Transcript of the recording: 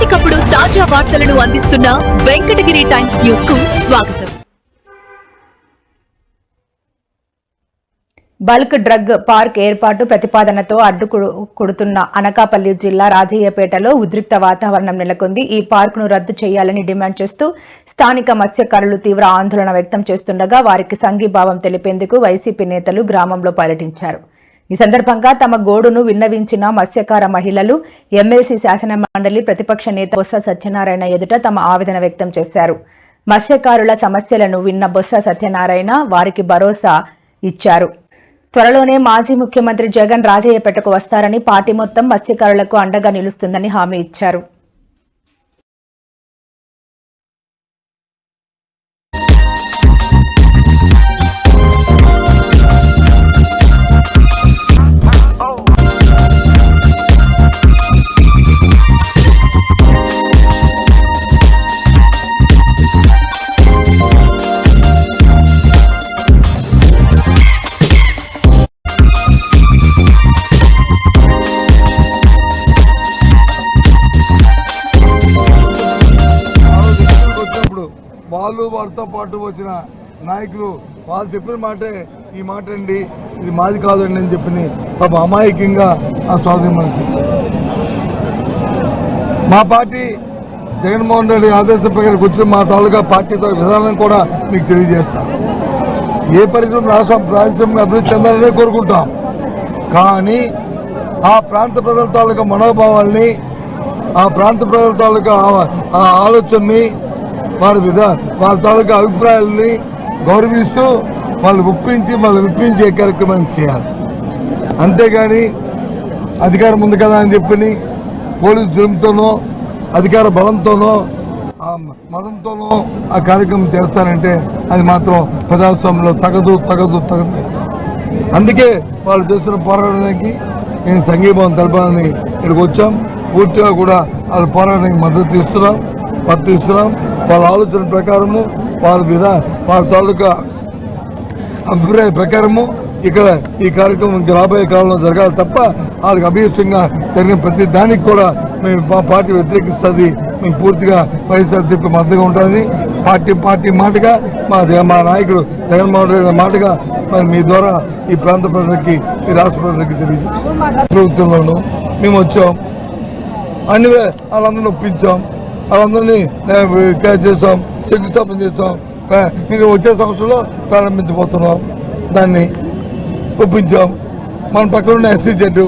ఎప్పటికప్పుడు తాజా వార్తలను అందిస్తున్న వెంకటగిరి టైమ్స్ న్యూస్కు స్వాగతం. బల్క్ డ్రగ్ పార్క్ ఏర్పాటు ప్రతిపాదనతో అడ్డుకొడుతున్న అనకాపల్లి జిల్లా రాజయ్యపేటలో ఉద్రిక్త వాతావరణం నెలకొంది. ఈ పార్కును రద్దు చేయాలని డిమాండ్ చేస్తూ స్థానిక మత్స్యకారులు తీవ్ర ఆందోళన వ్యక్తం చేస్తుండగా వారికి సంఘీభావం తెలిపేందుకు వైసీపీ నేతలు గ్రామంలో పర్యటించారు. ఈ సందర్భంగా తమ గోడును విన్నవించిన మత్స్యకార మహిళలు ఎమ్మెల్సీ శాసన మండలి ప్రతిపక్ష నేత బొత్స సత్యనారాయణ ఎదుట తమ ఆవేదన వ్యక్తం చేశారు. మత్స్యకారుల సమస్యలను విన్న బొత్స సత్యనారాయణ వారికి భరోసా ఇచ్చారు. త్వరలోనే మాజీ ముఖ్యమంత్రి జగన్ రాజయ్యపేటకు వస్తారని పార్టీ మొత్తం మత్స్యకారులకు అండగా నిలుస్తుందని హామీ ఇచ్చారు. వాళ్ళు వారితో పాటు వచ్చిన నాయకులు వాళ్ళు చెప్పిన మాటే ఈ మాట అండి ఇది మాది కాదండి అని చెప్పి పాప అమాయకంగా ఆ స్వాధీనం మనకి. మా పార్టీ జగన్మోహన్ రెడ్డి ఆదేశం ప్రకారం వచ్చిన మా తాలూకా పార్టీతో విధానం కూడా మీకు తెలియజేస్తాం. ఏ పరిశ్రమ రాష్ట్ర పారిశ్రామిక అభివృద్ధి చెందాలనే కోరుకుంటాం. కానీ ఆ ప్రాంత ప్రజల తాలూకా మనోభావాల్ని ఆ ప్రాంత ప్రజల తాలూకా ఆ- ఆ ఆలోచనని వారి విధా వాళ్ళ తాలూకా అభిప్రాయాల్ని గౌరవిస్తూ వాళ్ళు ఒప్పించి వాళ్ళు విప్పించే కార్యక్రమాన్ని చేయాలి. అంతేగాని అధికారం ఉంది కదా అని చెప్పి పోలీసు జులుముతోనో అధికార బలంతోనో ఆ మతంతోనో ఆ కార్యక్రమం చేస్తారంటే అది మాత్రం ప్రజాస్వామ్యంలో తగదు తగదు తగదు. అందుకే వాళ్ళు చేస్తున్న పోరాటానికి నేను సంఘీభావం తెలపాలని ఇక్కడికి వచ్చాం. పూర్తిగా కూడా వాళ్ళ పోరాటానికి మద్దతు ఇస్తున్నాం మద్దతు ఇస్తున్నాం. వాళ్ళ ఆలోచన ప్రకారము వాళ్ళ మీద వాళ్ళ తాలూకా అభిప్రాయ ప్రకారము ఇక్కడ ఈ కార్యక్రమం రాబోయే కాలంలో జరగాలి తప్ప వాళ్ళకి అభీష్టంగా జరిగిన ప్రతి దానికి కూడా మేము మా పార్టీ వ్యతిరేకిస్తుంది. మేము పూర్తిగా వైఎస్ఆర్సీపీ మద్దతుగా ఉంటుంది పార్టీ పార్టీ మాటగా మా మా నాయకుడు జగన్మోహన్ రెడ్డి మాటగా మరి మీ ద్వారా ఈ ప్రాంత ప్రజలకి ఈ రాష్ట్ర ప్రజలకి తెలియజేస్తాం ప్రభుత్వంలోనూ మేము వచ్చాం. అన్ని వే- వాళ్ళందరినీ ఒప్పించాం. వాళ్ళందరినీ ఆ, క్యాచ్ చేసాం శంకుస్థాపన చేసాం ఇంకా వచ్చే సంవత్సరంలో ప్రారంభించబోతున్నాం. దాన్ని ఒప్పించాం. మన పక్కన ఉన్న ఎస్సీ జడ్డు